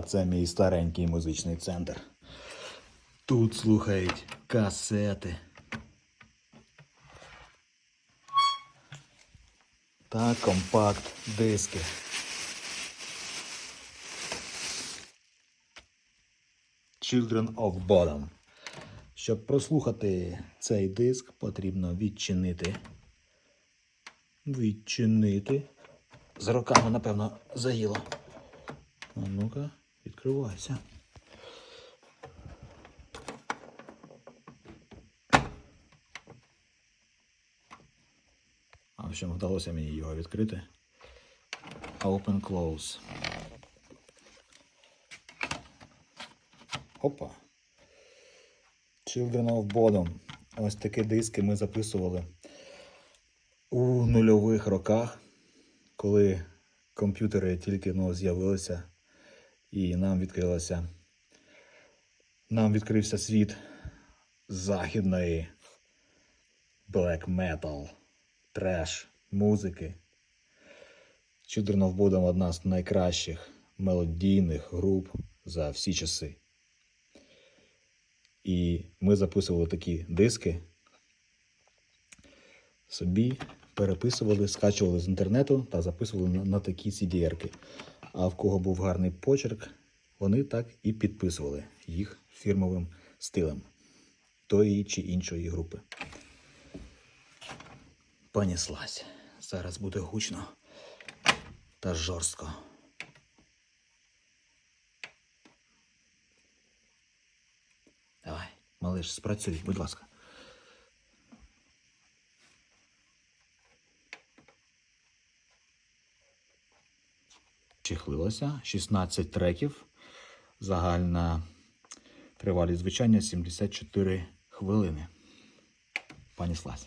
Це мій старенький музичний центр. Тут слухають касети. Та компакт-диски. Children of Bodom. Щоб прослухати цей диск, потрібно відчинити. Відчинити. З роками, напевно, заїло. А ну-ка, відкривайся. А в чому вдалося мені його відкрити? Open close. Опа. Children of Bodom. Ось такі диски ми записували у нульових роках, коли комп'ютери тільки ну, з'явилися, і нам відкрилося. Нам відкрився світ західної black metal, треш, музики. Of Bodom одна з найкращих мелодійних груп за всі часи. І ми записували такі диски, собі переписували, скачували з інтернету та записували на, на такі CD-ерки. А в кого був гарний почерк, вони так і підписували їх фірмовим стилем тої чи іншої групи. Понеслась. Зараз буде гучно та жорстко. Давай, малиш, спрацюй, будь ласка. Чехлилося 16 треків. Загальна тривалість звучання 74 хвилини. Понеслася.